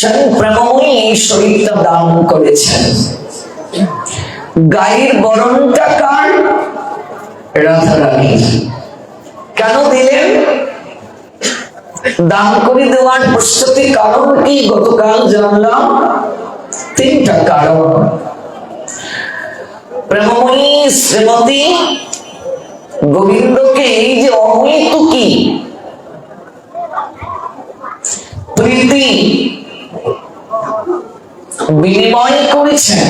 স্বয়ং প্রেমময়ী এই শরীরটা দান করেছেন। গায়ের বরণটা কার? রাধারানী কেন দিলেন? দান করে দেওয়ার প্রস্তুতি কারণ কি? গতকাল জানলাম, তিনটা কারণ। প্রেমময়ী শ্রীমতী গোবিন্দকে এই যে অমৃত কি প্রীতি বিনিময় করেছেন।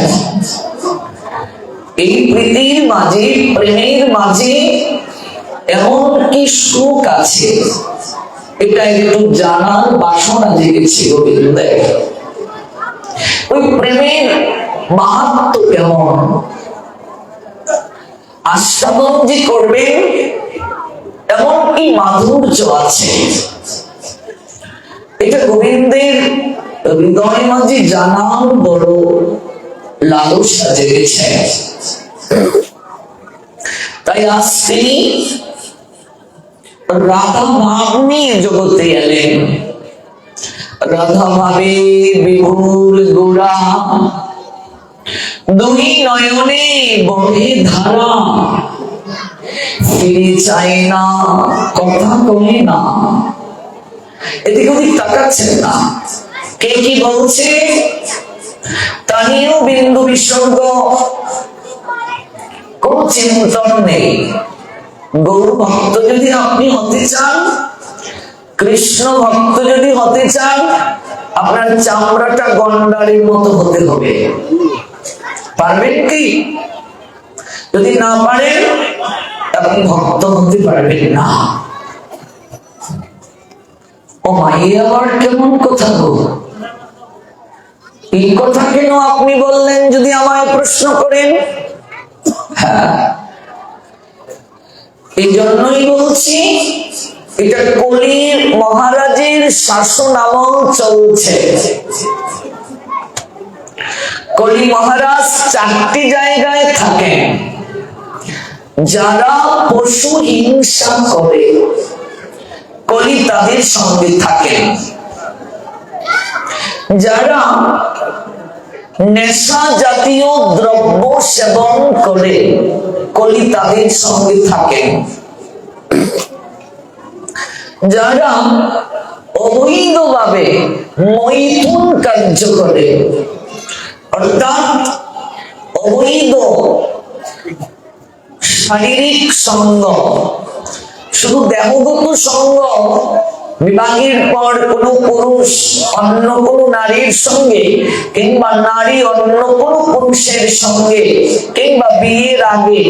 এই প্রীতির মাঝে, প্রেমের মাঝে এমন কি সুখ আছে? এটা একটু জানার বাসনা ওই প্রেমের মাহাত্ম কেমন? আস্বাদন যে করবেন, এমন কি মাধুর্য আছে? এটা গোবিন্দের হৃদয় মাঝে জানার বড় লালসা জেগেছে তাই আজ রাধা ভাব জগতে এলেন। রাধা ভাবে বিভুর গোড়া দুই নয়নে বহে ধারা। ফিরে চায় না, কথা কমে না। এদিক ওদিক তাকাচ্ছেন না। কে কি বলছে? তা নিয়েও বিন্দু বিসর্গ। কোন চিন্তন নেই। গৌর ভক্ত যদি আপনি হতে চান, কৃষ্ণ ভক্ত যদি হতে চান, আপনার চামড়াটা মতো হতে হবে। পারবেন কি? যদি না পারেন, আপনি ভক্ত হতে পারবেন না। ও মাই আবার কেমন কথা গো? এই কথা কেন আপনি বললেন যদি আমায় প্রশ্ন করেন? হ্যাঁ। এই জন্যই বলছি, এটা কলির মহারাজের শাসন আমল চলছে। কলি মহারাজ চারটি জায়গায় থাকেন। যারা পশু হিংসা করে, কলি তাদের সঙ্গে থাকেন। যারা নেশা জাতীয় দ্রব্য সেবন করে কলি তাদের সঙ্গে থাকেন যারা অবৈধভাবে মৈথুন কার্য করে, অর্থাৎ অবৈধ শারীরিক সঙ্গ, শুধু দেহগত সঙ্গ বিবাহের পর কোন পুরুষ, অন্য কোন নারীর সঙ্গে কিংবা নারী অন্য কোন পুরুষের সঙ্গে কিংবা বিয়ের আগে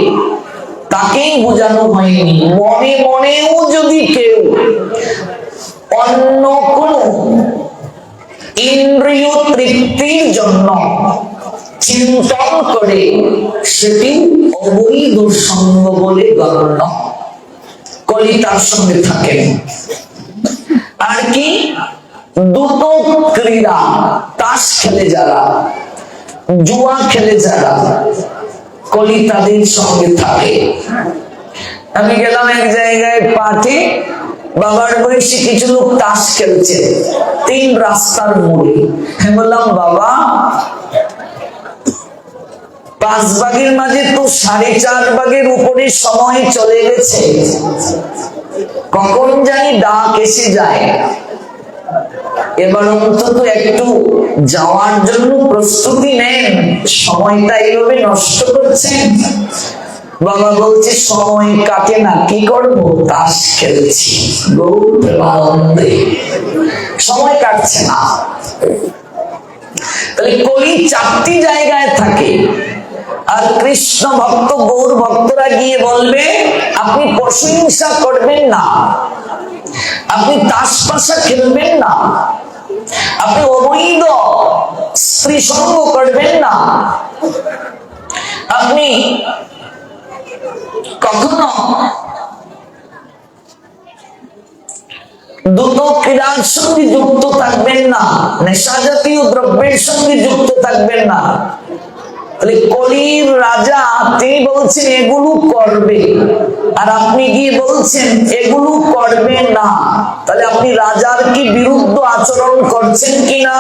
তাকেই বোঝানো হয়নি। মনে মনেও যদি কেউ অন্য কোন ইন্দ্রিয় তৃপ্তির জন্য চিন্তন করে, সেটি অবৈধ সঙ্গ বলে গণ্য। কলিতার সঙ্গে থাকেন। আর কি? দুটো ক্রীড়া, তাস খেলে যারা, জুয়া খেলে যারা কলি তাদের সঙ্গে থাকে। আমি গেলাম এক জায়গায় পার্টি বাবার বয়সী কিছু লোক তাস খেলছে, তিন রাস্তার মোড়ে। আমি বললাম, বাবা পাঁচ ভাগের মাঝে তো সাড়ে চার ভাগের উপরে সময় চলে গেছে। কখন জানি ডাক এসে যায়। এবার অন্তত একটু যাওয়ার জন্য প্রস্তুতি নেন। সময়টা এইভাবে নষ্ট করছেন। বাবা বলছে, সময় কাটে না, কি করব? তাস খেলছি। সময় কাটছে না। তাহলে কলি চারটি জায়গায় থাকে। আর কৃষ্ণ ভক্ত, গৌর ভক্তরা গিয়ে বলবে, আপনি প্রশংসা করবেন না। আপনি তাস পাশা খেলবেন না। আপনি অবৈধ স্ত্রী সঙ্গ করবেন না। আপনি কখনো দুটো ক্রীড়ার সঙ্গে যুক্ত থাকবেন না নেশা জাতীয় দ্রব্যের সঙ্গে যুক্ত থাকবেন না। তাহলে কলির রাজা, তিনি বলছেন, এগুলো করবে। আর আপনি গিয়ে বলছেন, এগুলো করবে না। তাহলে আপনি রাজার কি বিরুদ্ধ আচরণ করছেন কিনা?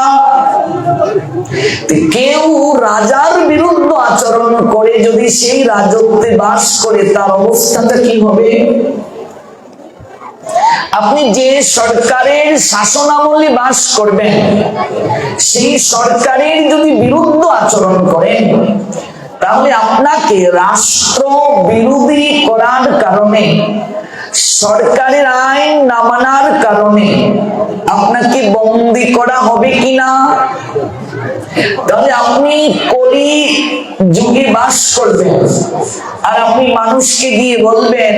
কেউ রাজার বিরুদ্ধ আচরণ করে যদি সেই রাজত্বে বাস করে, তার অবস্থাটা কি হবে? আপনি যে সরকারের শাসনামলে বাস করবেন, সেই সরকারের যদি বিরুদ্ধ আচরণ করেন, তাহলে আপনাকে রাষ্ট্র বিরোধী করার কারণে, সরকারের আইন না মানার কারণে আপনাকে বন্দি করা হবে কিনা? তাহলে আপনি কলি যুগে বাস করবেন, আর আপনি মানুষকে গিয়ে বলবেন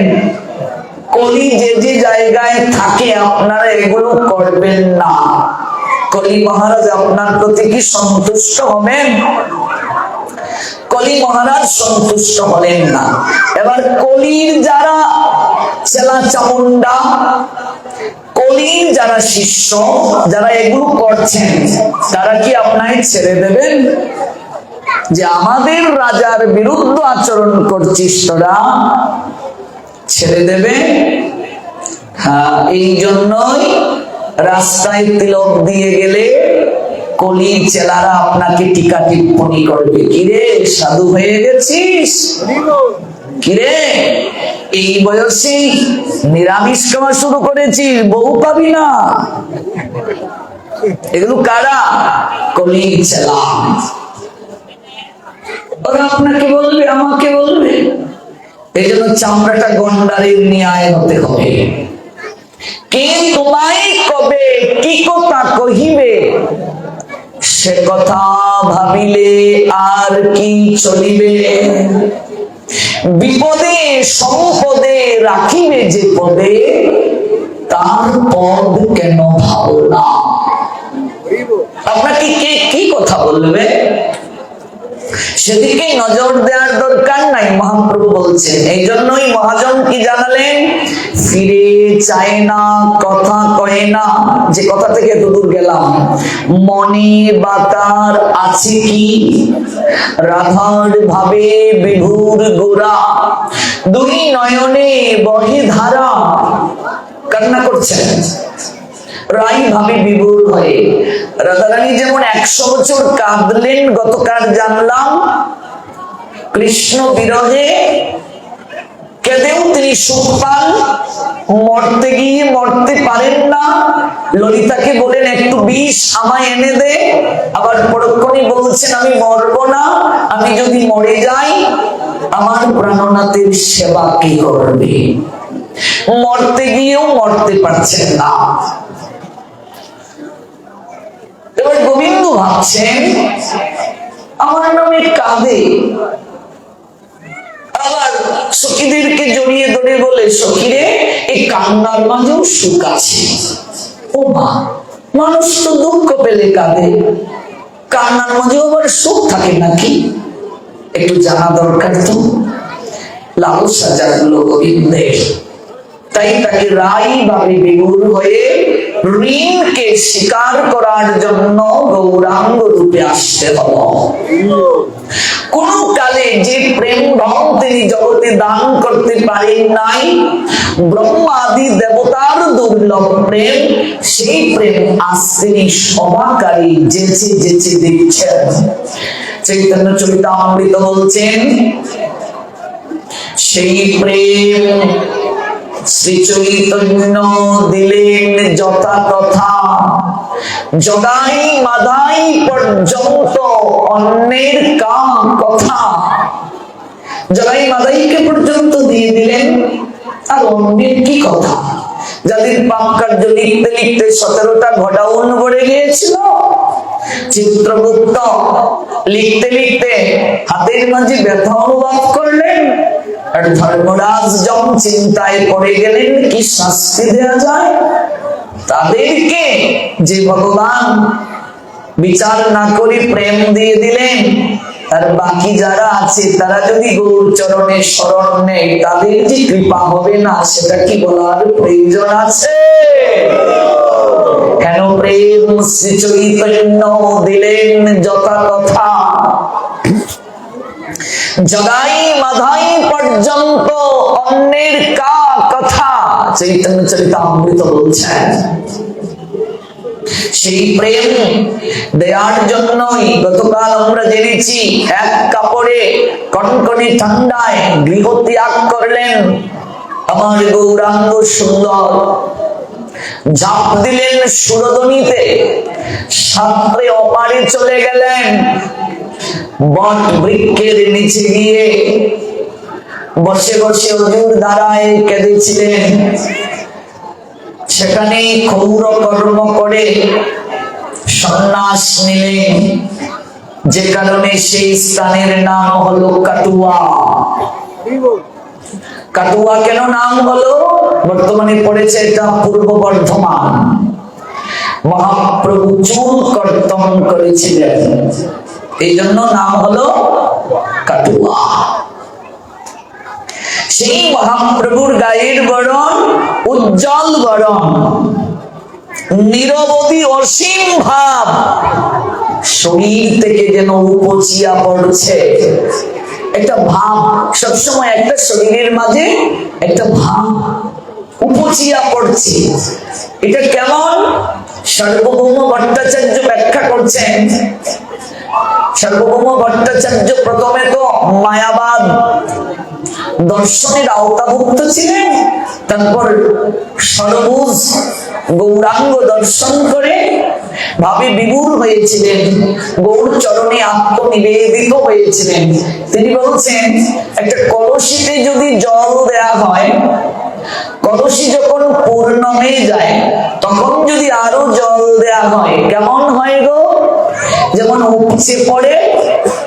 কলি যে যে জায়গায় থাকে, আপনারা এগুলো করবেন না। কলি মহারাজ, আপনার প্রতি কি সন্তুষ্ট হবেন? কলি মহারাজ সন্তুষ্ট হলেন না। এবার কলির যারা চেলা চামুন্ডা কলির যারা শিষ্য, যারা এগুলো করছেন, তারা কি আপনাকে ছেড়ে দেবেন? যে আমাদের রাজার বিরুদ্ধ আচরণ করছিস তোরা? ছেড়ে দেবে। হ্যাঁ এই জন্যই রাস্তায় তিলক দিয়ে গেলে কলি চেলারা আপনাকে টিকা টিপ্পণী করবে। কিরে, সাধু হয়ে গেছিস? কিরে, এই বয়সে নিরামিষ খাওয়া শুরু করেছিস বউ পাবি না। এগুলো কারা? কলি চেলা। ওরা আপনাকে বলবে, আমাকে বলবে। এই জন্য চামড়াটা গন্ডারের ন্যায় হতে হবে। কে তোমায় কবে কি কথা কহিবে? সে কথা ভাবিলে আর কি চলিবে? বিপদে সম্পদে রাখিবে যে পদে তার পদ কেন ভাবনা আপনাকে কে কি কথা বলবে? সেদিকে নজর দেওয়ার দরকার নাই, মহাপ্রভু বলছেন। এই জন্যই মহাজন কি জানালেন? ফিরে চায় না, কথা কয় না। যে কথা থেকে দূর গেলাম। মনে বাতার আছে কি? রাধার ভাবে বিভুর গোড়া। দুই নয়নে বহে ধারা। কান্না করছেন। ভাবে বিভোর হয়ে। রাধারানী যেমন একশো বছর কাঁদলেন, গতকাল জানলাম, কৃষ্ণ বিরহে কেঁদেও তিনি সুখ পান, মরতে গিয়ে মরতে পারেন না। ললিতাকে বলেন, একটু বিষ আমায় এনে দে। আবার পরক্ষণে বলছেন, আমি মরবো না, আমি যদি মরে যাই, আমার প্রাণনাথের সেবা কি করবে? মরতে গিয়েও মরতে পারছেন না। এবার গোবিন্দ ভাবছেন, আমার নামে কাঁদে। আবার সখীদেরকে জড়িয়ে ধরে বলে, সখীরে, এই কান্নার মাঝেও সুখ আছে। ও মা, মানুষ তো দুঃখ পেলে কাঁদে। কান্নার মাঝেও আবার সুখ থাকে নাকি? একটু জানা দরকার তো। লালসা জাগলো গোবিন্দের। তাই তাকে রাই ভাবে বিমূল হয়ে ঋণকে স্বীকার করার জন্য গৌরাঙ্গ রূপে আসতে হলো। কোন কালে যে প্রেম রং তিনি জগতে দান করতে পারেন নাই, ব্রহ্মাদি দেবতার দুর্লভ প্রেম, সেই প্রেম আজ তিনি সভাকারী যেচে যেচে দেখছেন। চৈতন্য চরিতামৃত বলছেন, সেই প্রেম শ্রী দিলেন যথা কথা জদাই পর্যন্ত অন্যের কাম কথা। পর্যন্ত দিয়ে দিলেন, আর অন্যের কি কথা? যাদের পাপ কার্য লিখতে লিখতে সতেরোটা ঘটাউন গিয়েছিল, চিত্রগুপ্ত লিখতে লিখতে হাতের মাঝে ব্যথা অনুভব করলেন। ধর্মরাজ যখন চিন্তায় পড়ে গেলেন, কি শাস্তি দেওয়া যায়? তাদেরকে যে ভগবান বিচার না করে প্রেম দিয়ে দিলেন, আর বাকি যারা আছে, তারা যদি গৌর চরণে শরণ নেই তাদের যে কৃপা হবে না, সেটা কি বলার প্রয়োজন আছে? কেন প্রেম শ্রী চৈতন্য দিলেন যথা কথা জগাই মাধাই পর্যন্ত অন্যের কা কথা চৈতন্য চরিতামৃত বলছেন সেই প্রেম দেওয়ার জন্যই গতকাল আমরা জেনেছি, এক কাপড়ে কনকনে ঠান্ডায় গৃহ ত্যাগ করলেন আমার গৌরাঙ্গ সুন্দর। ঝাঁপ দিলেন সুরদনীতে সাঁতরে অপারে চলে গেলেন। বট বৃক্ষের নিচে গিয়ে বসে বসে অজুর দ্বারায় কেঁদেছিলেন। সেখানে ক্ষৌর কর্ম করে সন্ন্যাস নিলেন, যে কারণে সেই স্থানের নাম হলো কাটুয়া। কাটুয়া কেন নাম হলো? বর্তমানে পড়েছে এটা পূর্ব বর্ধমান। মহাপ্রভু চুল কর্তন করেছিলেন। এই জন্য নাম হলো কাটুয়া সেই মহাপ্রভুর গায়ের বরণ উজ্জ্বল বরণ নিরবধি অসীম ভাব শরীর থেকে যেন উপচিয়া পড়ছে। একটা ভাব সবসময় একটা শরীরের মাঝে একটা ভাব উপচিয়া পড়ছে। এটা কেমন? সর্বভৌম ভট্টাচার্য ব্যাখ্যা করছেন সর্বভৌম ভট্টাচার্য প্রথমে তো মায়াবাদ দর্শনের আওতাভুক্ত ছিলেন, তারপর সরবুজ গৌরাঙ্গ দর্শন করে ভাবে বিমূল হয়েছিলেন, গৌর চরণে আত্মনিবেদিত হয়েছিলেন। তিনি বলছেন, একটা কলসিতে যদি জল দেয়া হয়, কলসি যখন পূর্ণ হয়ে যায়, তখন যদি আরও জল দেয়া হয়, কেমন হয় গো? যেমন উপচে পড়ে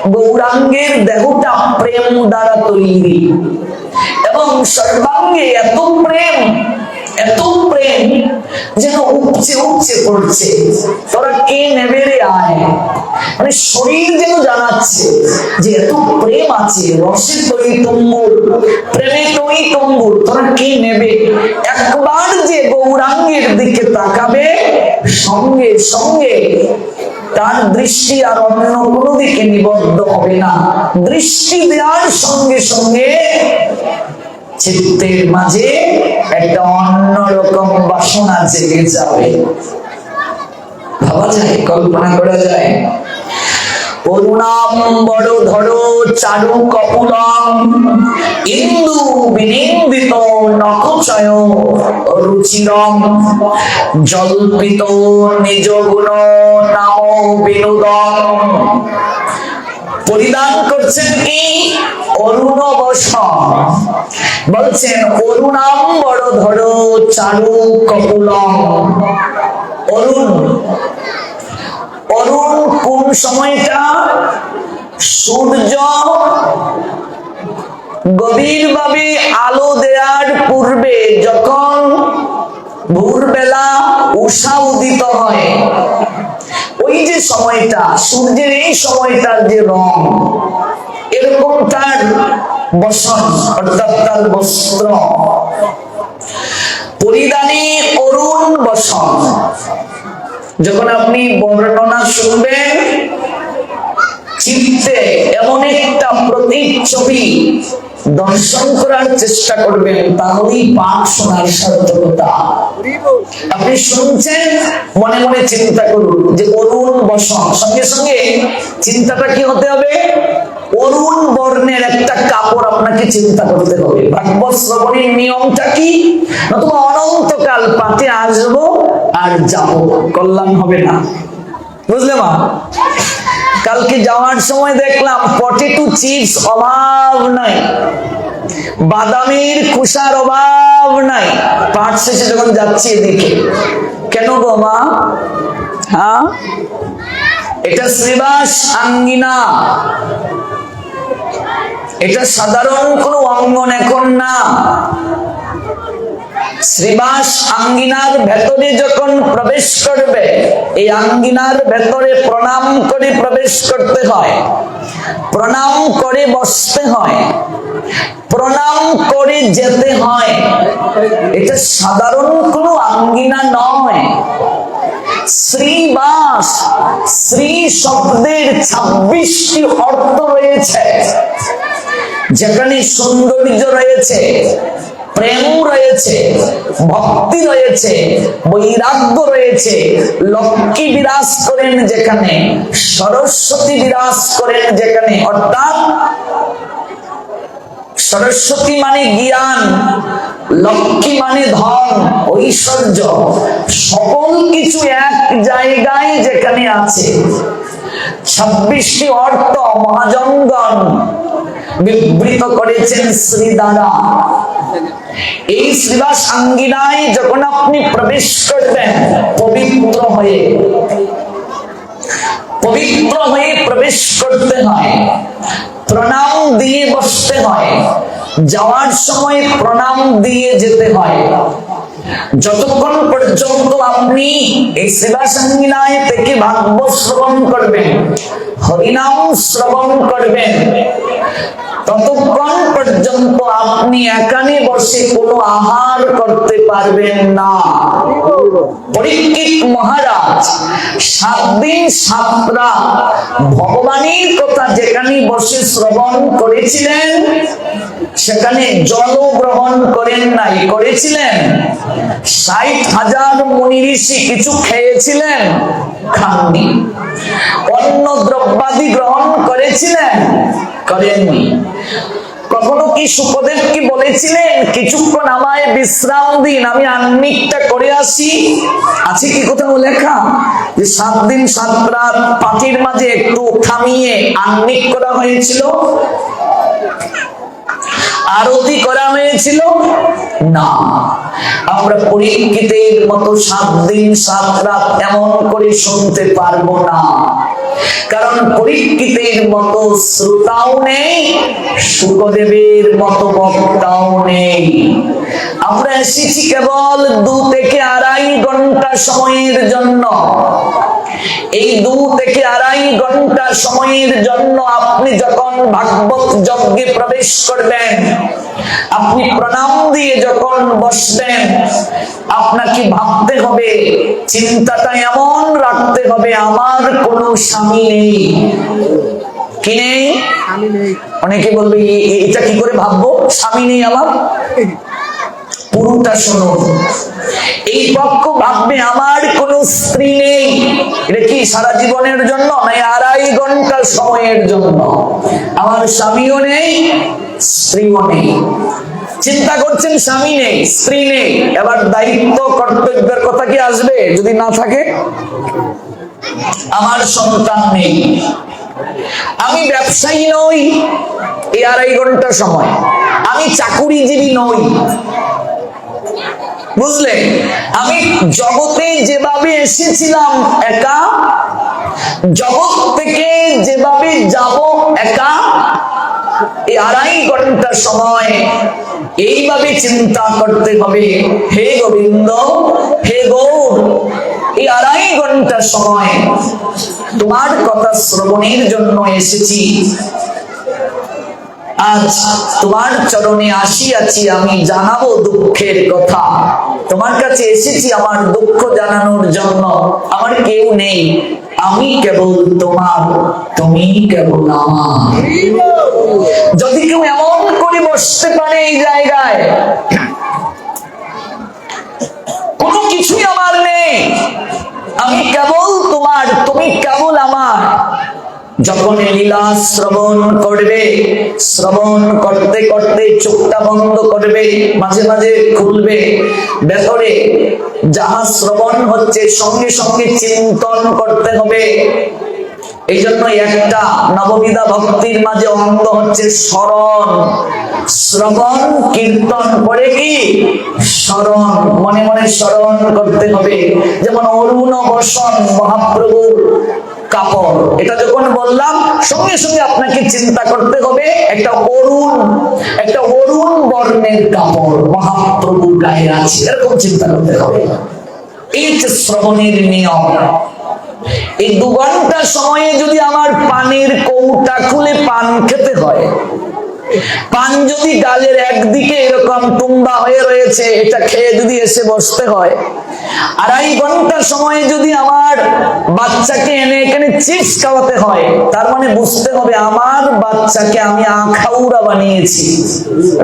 গৌরাঙ্গের দেহটা প্রেম দ্বারা তৈরি। এবং সর্বাঙ্গে এত প্রেম এত প্রেম যেন উপচে উপচে পড়ছে। তোরা কে নেবে রে আয়? মানে শরীর যেন জানাচ্ছে যে এত প্রেম আছে, রসে তৈ তম্বুর, প্রেমে তৈ তম্বুর, তোরা কে নেবে? একবার যে গৌরাঙ্গের দিকে তাকাবে, সঙ্গে সঙ্গে তার দৃষ্টি আর অন্য কোনো দিকে নিবদ্ধ হবে না। দৃষ্টি দেওয়ার সঙ্গে সঙ্গে চিত্তের মাঝে একটা অন্যরকম বাসনা জেগে যাবে। ভাবা যায়, কল্পনা করা যায়। অরুণাম্বর ধরো, চারু কপুলম। ইন্দু জল্পিত নিজ গুণ নাম বিনোদম পরিধান করছেন কি? অরুণ বলছেন বড় ধরো, চারু কপুলম। অরুণ অরুণ কোন সময়টা? সূর্য গভীরভাবে আলো দেওয়ার পূর্বে যখন ভোরবেলা উষা উদিত হয়, ওই যে সময়টা, সূর্যের এই সময়টার যে রং এরকম তার বসন, অর্থাৎ তার বস্ত্র। পরিধানে অরুণ বসন। যখন আপনি বর্ণনা শুনবেন চিত্তে এমন একটা প্রতিচ্ছবি দর্শন করার চেষ্টা করবেন, তাহলেই পাঠ শোনার সার্থকতা। আপনি শুনছেন? মনে মনে চিন্তা করুন যে অরুণ বসন, সঙ্গে সঙ্গে চিন্তাটা কি হতে হবে? অরুণ বর্ণের একটা কাপড় আপনাকে চিন্তা করতে হবে। ভাগবত শ্রবণের নিয়মটা কি? নতুবা অনন্তকাল পাতে আসব আর যাব। কল্যাণ হবে না। বুঝলে মা? কালকে যাওয়ার সময় দেখলাম পটেটো চিপস অভাব নাই। বাদামের কুষার অভাব নাই। পাঠ শেষে যখন যাচ্ছি এদিকে। কেন গো মা? হ্যাঁ? এটা শ্রীবাস আঙ্গিনা। এটা সাধারণ কোনো অঙ্গন এখন না। শ্রীবাস আঙ্গিনার ভেতরে যখন প্রবেশ করবে, এই আঙ্গিনার ভেতরে প্রণাম করে প্রবেশ করতে হয়। প্রণাম করে বসতে হয়। প্রণাম করে যেতে হয়। এটা সাধারণ কোনো আঙ্গিনা নয়। শ্রীবাস শ্রী শব্দের ছাব্বিশটি অর্থ রয়েছে। যেখানে সৌন্দর্য রয়েছে প্রেম রয়েছে, ভক্তি রয়েছে, বৈরাগ্য রয়েছে, লক্ষ্মী বিরাজ করেন যেখানে, সরস্বতী বিরাজ করেন যেখানে, অর্থাৎ সরস্বতী মানে জ্ঞান, লক্ষ্মী মানে ধন, ঐশ্বর্য, সকল কিছু এক জায়গায় যেখানে আছে। ছাব্বিশটি অর্থ মহাজঙ্গন বিবৃত করেছেন শ্রী দ্বারা এই শ্রীবাস আঙ্গিনায় যখন আপনি প্রবেশ করবেন, পবিত্র হয়ে পবিত্র হয়ে প্রবেশ করতে হয়, প্রণাম দিয়ে বসতে হয়, যাওয়ার সময় প্রণাম দিয়ে যেতে হয়। যতক্ষণ পর্যন্ত আপনি এই সেবা সঙ্গিনায় থেকে ভাগ্য শ্রবণ করবেন, হরিনাম শ্রবণ করবেন ততক্ষণ পর্যন্ত আপনি এখানে বসে কোনো আহার করতে পারবেন না। মহারাজ সাত দিন সাত রাত ভগবানের কথা যেখানে বসে শ্রবণ করেছিলেন, সেখানে জল গ্রহণ করেন নাই, করেছিলেন? ষাট হাজার মুনি ঋষি কিছু খেয়েছিলেন? খাননি। অন্য দ্রব্যাদি গ্রহণ করেছিলেন? করেননি। কখনো কি সুপদেব কি বলেছিলেন? কিছুক্ষণ আমায় বিশ্রাম দিন, আমি আন্নিকটা করে আসি। আছে কি কোথাও লেখা? যে সাত দিন, সাত রাত পাটির মাঝে একটু থামিয়ে আন্নিক করা হয়েছিল? আরতি করা হয়েছিল? না। আমরা পরীক্ষিতের মতো সাত দিন, সাত রাত এমন করে শুনতে পারব না। কারণ পরীক্ষিতের মতো শ্রোতাও নেই, সুখদেবের মতো বক্তাও নেই। আমরা এসেছি কেবল দু থেকে আড়াই ঘণ্টা সময়ের জন্য। এই দু থেকে আড়াই ঘণ্টা সময়ের জন্য আপনি যখন ভাগবত যজ্ঞে প্রবেশ করবেন আপনি প্রণাম দিয়ে যখন বসবেন আপনাকে ভাবতে হবে চিন্তাটা এমন রাখতে হবে আমার কোনো স্বামী নেই। কি নেই। অনেকে বলবে "এ- এ- এটা কি করে ভাববো? স্বামী নেই আমার? পুরোটা শোনো। এই পক্ষ ভাববে, আমার কোন স্ত্রী নেই। এটা কি সারা জীবনের জন্য না আড়াই ঘণ্টা সময়ের জন্য? আমার স্বামীও নেই, স্ত্রীও নেই। চিন্তা করছেন, স্বামী নেই, স্ত্রী নেই। এবার দায়িত্ব, কর্তব্যের কথা কি আসবে যদি না থাকে? আমার সন্তান নেই। আমি ব্যবসায়ী নই এই আড়াই ঘণ্টা সময়। আমি চাকুরিজীবী নই। বুঝলে? আমি জগতে যেভাবে এসেছিলাম একা, জগৎ থেকে যেভাবে যাব একা এই আড়াই ঘণ্টা সময় এইভাবে চিন্তা করতে হবে। হে গোবিন্দ, হে গৌর এই আড়াই ঘণ্টা সময় তোমার কথা শ্রবণের জন্য এসেছি। আজ তোমার চরণে আসিয়াছি আমি জানাব দুঃখের কথা। তোমার কাছে এসেছি আমার দুঃখ জানানোর জন্য। আমার কেউ নেই, আমি কেবল তোমার, তুমি কেবল আমার। যদি কেউ এমন করে বসতে পারে এই জায়গায়, কোনো কিছুই আমার নেই। আমি কেবল তোমার, তুমি কেবল আমার। যখন লীলা শ্রবণ করবে, শ্রবণ করতে করতে চোখটা বন্ধ করবে, মাঝে মাঝে খুলবে। ভেতরে যাহা শ্রবণ হচ্ছে, সঙ্গে সঙ্গে চিন্তন করতে হবে। এই জন্য একটা নববিধা ভক্তির মাঝে অঙ্গ হচ্ছে স্মরণ। শ্রবণ, কীর্তন করে কি? স্মরণ, মনে মনে স্মরণ করতে হবে। যেমন অরুণ বসন মহাপ্রভুর কাপড়। এটা যখন বললাম, সঙ্গে সঙ্গে আপনাকে চিন্তা করতে হবে, একটা অরুণ একটা অরুণ বর্ণের কাপড় মহাপ্রভুর গায়ে আছে। এরকম চিন্তা করতে হবে। এই যে শ্রবণের নিয়ম, এই দু ঘণ্টা সময়ে যদি আমার পানির কৌটা খুলে পান খেতে হয় যদি ডালের একদিকে এরকম টুম্বা হয়ে রয়েছে, এটা খেয়ে যদি এসে বসতে হয়, আড়াই ঘণ্টা সময় যদি আমার বাচ্চাকে এনে এখানে চিপস খাওয়াতে হয়, তার মানে বুঝতে হবে আমার বাচ্চাকে আমি আখাউরা বানিয়েছি,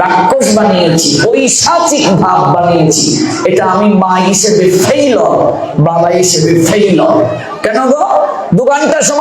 রাক্ষস বানিয়েছি ঐশাচিক ভাব বানিয়েছি, এটা আমি মা হিসেবে ফেইল বাবা হিসেবে ফেইল কেন গো? দু ঘণ্টা সময়